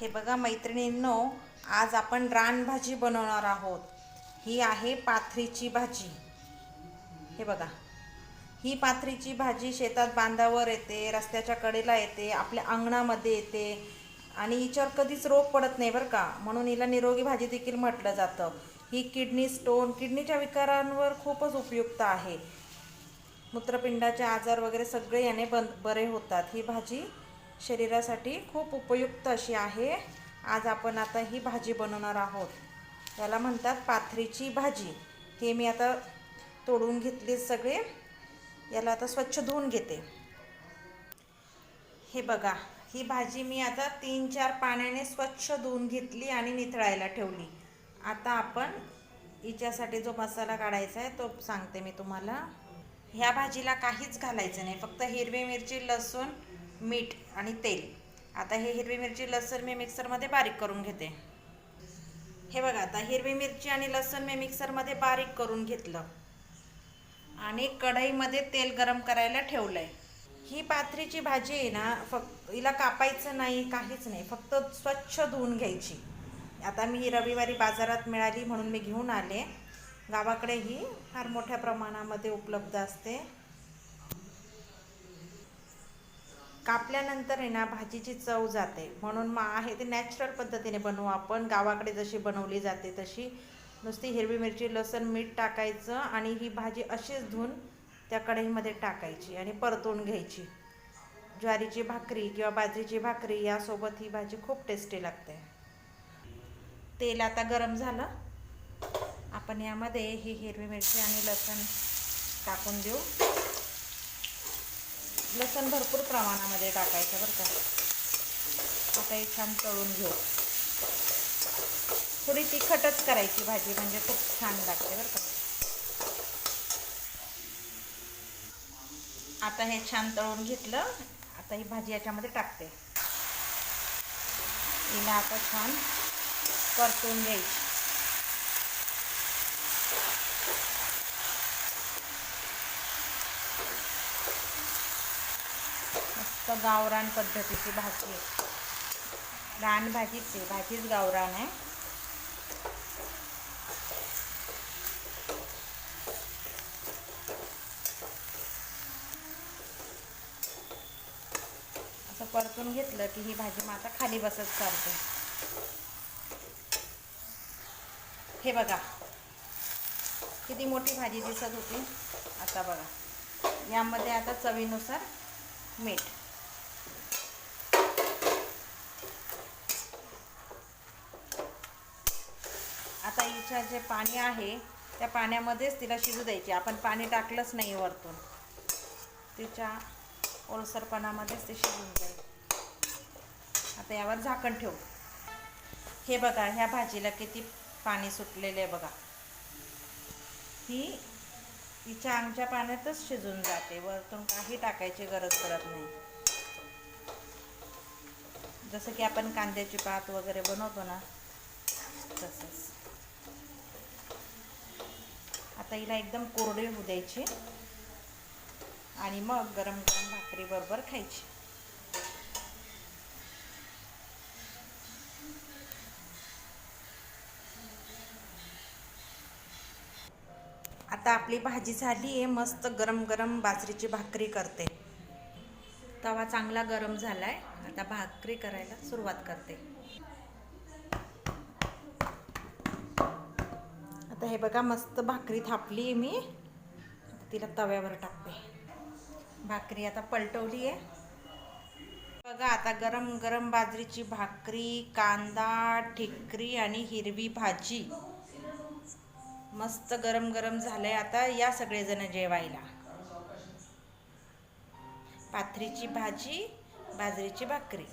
हे बघा मैत्रिणींनो आज आपण रानभाजी बनवणार आहोत. ही आहे पाथरीची भाजी. हे बघा. ही पाथरीची भाजी शेतात बांधावर येते रस्त्याच्या कडेला येते आपल्या अंगणामध्ये येते आणि हिच्यावर कधीच रोग पडत नाही बरं का. म्हणून हिला निरोगी भाजी देखील म्हटलं जातं. ही किडनी स्टोन किडनीच्या विकारांवर खूपच उपयुक्त आहे. मूत्रपिंडाचे आजार वगैरे सगळे याने बन बरे होतात. ही भाजी शरीरासाठी खूप उपयुक्त अशी आहे. आज आपण आता ही भाजी बनवणार आहोत. याला म्हणतात पाथरीची भाजी. हे मी आता तोडून घेतली सगळे. याला आता स्वच्छ धुवून घेते. हे बघा ही भाजी मी आता तीन चार पाण्याने स्वच्छ धुवून घेतली आणि निथळायला ठेवली. आता आपण हिच्यासाठी जो मसाला काढायचा आहे तो सांगते मी तुम्हाला. ह्या भाजीला काहीच घालायचं नाही. फक्त हिरवी मिरची लसूण मीठ आणि तेल. आता हे हिरवी मिरची लसूण मी मिक्सरमध्ये बारीक करून घेते. हे बघा आता हिरवी मिरची आणि लसूण मी मिक्सरमध्ये बारीक करून घेतलं. आणि कढईमध्ये तेल गरम करायला ठेवलंय. ही पाथरीची भाजी आहे ना फक्त हिला कापायचं नाही काहीच नाही फक्त स्वच्छ धुवून घ्यायची. आता मी ही रविवारी बाजारात मिळाली म्हणून मी घेऊन आले. गावाकडे ही फार मोठ्या प्रमाणामध्ये उपलब्ध असते. कापल्यानंतर आहे ना भाजीची चव जाते. म्हणून मग आहे ते नॅचरल पद्धतीने बनवू आपण. गावाकडे जशी बनवली जाते तशी. नुसती हिरवी मिरची लसण मीठ टाकायचं आणि ही भाजी अशीच धुवून त्या कढईमध्ये टाकायची आणि परतून घ्यायची. ज्वारीची भाकरी किंवा बाजरीची भाकरी यासोबत ही भाजी खूप टेस्टी लागते. तेल आता गरम झालं. आपण यामध्ये ही हिरवी मिरची आणि लसण टाकून देऊ. लसण भरपूर प्रमाणामध्ये टाकायचं बरं का. आता हे छान तळून घेऊ. थोडी तिखटच करायची भाजी म्हणजे खूप छान लागते बरं का. आता हे छान तळून घेतलं. आता ही भाजी याच्यामध्ये टाकते. हिला आता छान परतून घ्यायची. मस्त गावरान पद्धतीची भाजी आहे. रान भाजीच आहे भाजीच गावरान आहे. असं परतून घेतलं की ही भाजी माझा खाली बसत चालते. हे बघा किती मोठी भाजी दिसत होती. आता बघा यामध्ये आता चवीनुसार मीठ. आता जे पाणी आहे त्या पाण्यामध्येच तिला शिजू द्यायची. आपण पाणी टाकलंच नाही वरतून. तिच्या ओलसरपणामध्येच ते शिजून जाईल. आता यावर झाकण ठेवू. हे बघा ह्या भाजीला किती पाणी सुटलेलं आहे बघा. ही तिच्या आमच्या पाण्यातच शिजून जाते. वरतून काही टाकायची गरज पडत नाही. जसं की आपण कांद्याची पात वगैरे बनवतो ना तसंच. आता हिला एकदम कोरडी होऊ द्यायची. आणि मग गरम गरम भाकरी बरोबर खायची. आता आपली भाजी झाली आहे मस्त गरम गरम बाजरीची भाकरी करते. तवा चांगला गरम झाला आहे आता भाकरी करायला सुरुवात करते. आता हे बघा मस्त भाकरी थापली आहे मी. तिला तव्यावर टाकते. भाकरी आता पलटवली आहे. बघा आता गरम गरम बाजरीची भाकरी कांदा ठिकरी आणि हिरवी भाजी. मस्त गरम गरम झालंय आता या सगळेजण जेवायला. पाथरीची भाजी बाजरीची भाकरी.